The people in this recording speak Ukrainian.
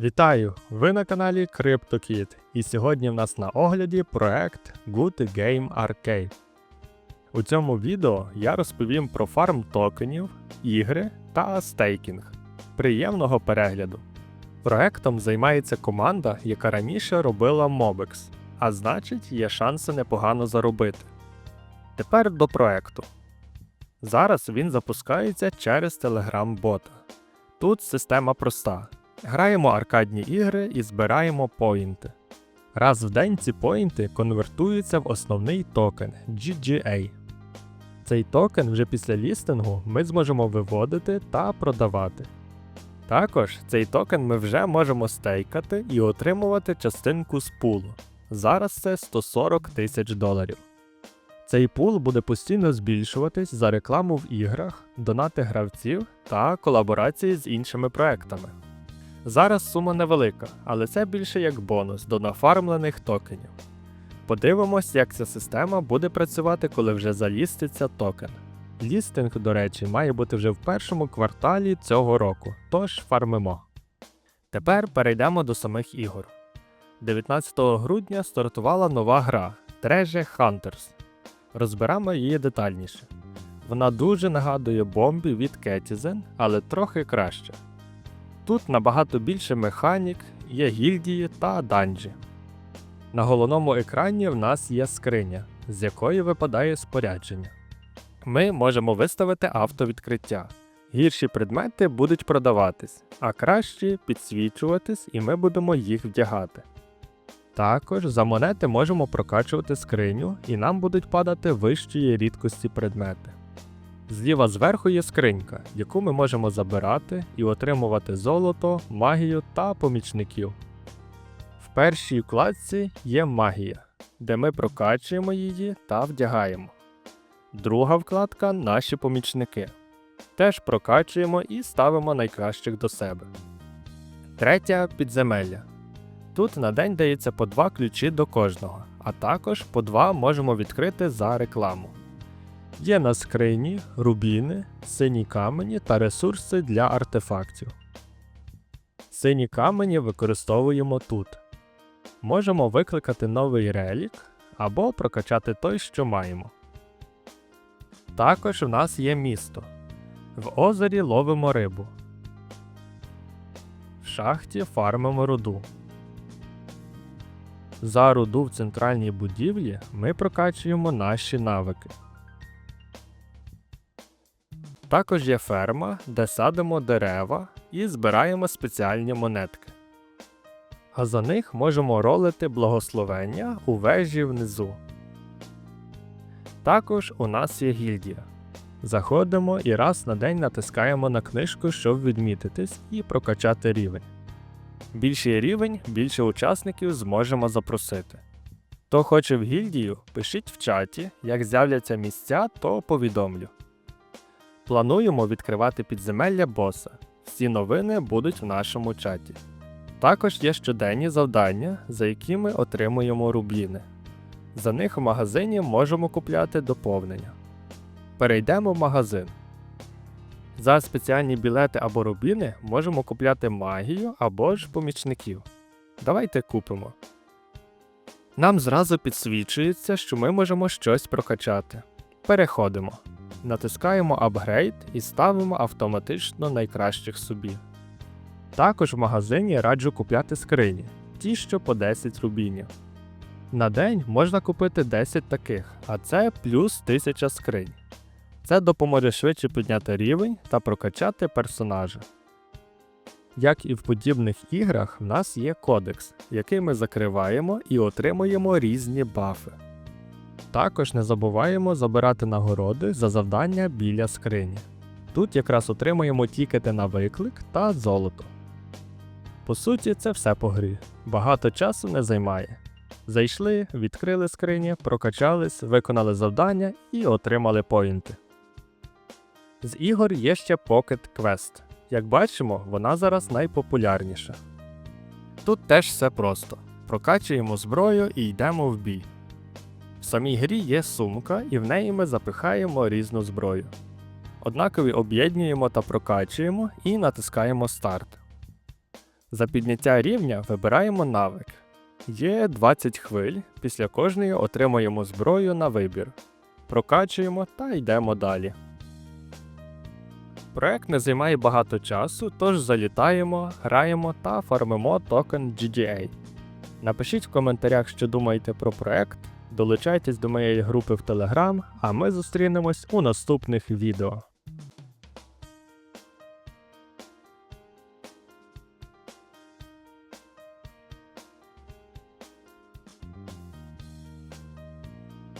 Вітаю! Ви на каналі CryptoKid, і сьогодні в нас на огляді проект Good Game Arcade. У цьому відео я розповім про фарм токенів, ігри та стейкінг. Приємного перегляду! Проектом займається команда, яка раніше робила Mobex, а значить, є шанси непогано заробити. Тепер до проекту. Зараз він запускається через Telegram-бота. Тут система проста. Граємо аркадні ігри і збираємо поінти. Раз в день ці поінти конвертуються в основний токен GGA. Цей токен вже після лістингу ми зможемо виводити та продавати. Також цей токен ми вже можемо стейкати і отримувати частинку з пулу. Зараз це 140 тисяч доларів. Цей пул буде постійно збільшуватись за рекламу в іграх, донати гравців та колаборації з іншими проектами. Зараз сума невелика, але це більше як бонус до нафармлених токенів. Подивимось, як ця система буде працювати, коли вже заліститься токен. Лістинг, до речі, має бути вже в першому кварталі цього року, тож фармимо. Тепер перейдемо до самих ігор. 19 грудня стартувала нова гра Treasure Hunters. Розберемо її детальніше. Вона дуже нагадує бомбі від Ketizen, але трохи краще. Тут набагато більше механік, є гільдії та данжі. На головному екрані в нас є скриня, з якої випадає спорядження. Ми можемо виставити автовідкриття. Гірші предмети будуть продаватись, а кращі підсвічуватись, і ми будемо їх вдягати. Також за монети можемо прокачувати скриню, і нам будуть падати вищої рідкості предмети. Зліва зверху є скринька, яку ми можемо забирати і отримувати золото, магію та помічників. В першій вкладці є магія, де ми прокачуємо її та вдягаємо. Друга вкладка наші помічники. Теж прокачуємо і ставимо найкращих до себе. Третя підземелля. Тут на день дається по два ключі до кожного, а також по два можемо відкрити за рекламу. Є на скрині, рубіни, сині камені та ресурси для артефактів. Сині камені використовуємо тут. Можемо викликати новий релік або прокачати той, що маємо. Також в нас є місто. В озері ловимо рибу. В шахті фармимо руду. За руду в центральній будівлі ми прокачуємо наші навики. Також є ферма, де садимо дерева і збираємо спеціальні монетки. А за них можемо ролити благословення у вежі внизу. Також у нас є гільдія. Заходимо і раз на день натискаємо на книжку, щоб відмітитись і прокачати рівень. Більший рівень, більше учасників зможемо запросити. Хто хоче в гільдію, пишіть в чаті, як з'являться місця, то повідомлю. Плануємо відкривати підземелля боса. Всі новини будуть в нашому чаті. Також є щоденні завдання, за які ми отримуємо рубліни. За них в магазині можемо купляти доповнення. Перейдемо в магазин. За спеціальні білети або рубліни можемо купляти магію або ж помічників. Давайте купимо. Нам зразу підсвічується, що ми можемо щось прокачати. Переходимо. Натискаємо апгрейд і ставимо автоматично найкращих собі. Також в магазині раджу купляти скрині, ті, що по 10 рубінів. На день можна купити 10 таких, а це плюс 1000 скринь. Це допоможе швидше підняти рівень та прокачати персонажа. Як і в подібних іграх, в нас є кодекс, який ми закриваємо і отримуємо різні бафи. Також не забуваємо забирати нагороди за завдання біля скрині. Тут якраз отримуємо тікети на виклик та золото. По суті, це все по грі. Багато часу не займає. Зайшли, відкрили скрині, прокачались, виконали завдання і отримали поінти. З ігор є ще Pocket Quest. Як бачимо, вона зараз найпопулярніша. Тут теж все просто. Прокачуємо зброю і йдемо в бій. В самій грі є сумка, і в неї ми запихаємо різну зброю. Однакові об'єднуємо та прокачуємо і натискаємо старт. За підняття рівня вибираємо навик. Є 20 хвиль, після кожної отримуємо зброю на вибір. Прокачуємо та йдемо далі. Проект не займає багато часу, тож залітаємо, граємо та фармимо токен GDA. Напишіть в коментарях, що думаєте про проект, долучайтесь до моєї групи в Telegram, а ми зустрінемось у наступних відео.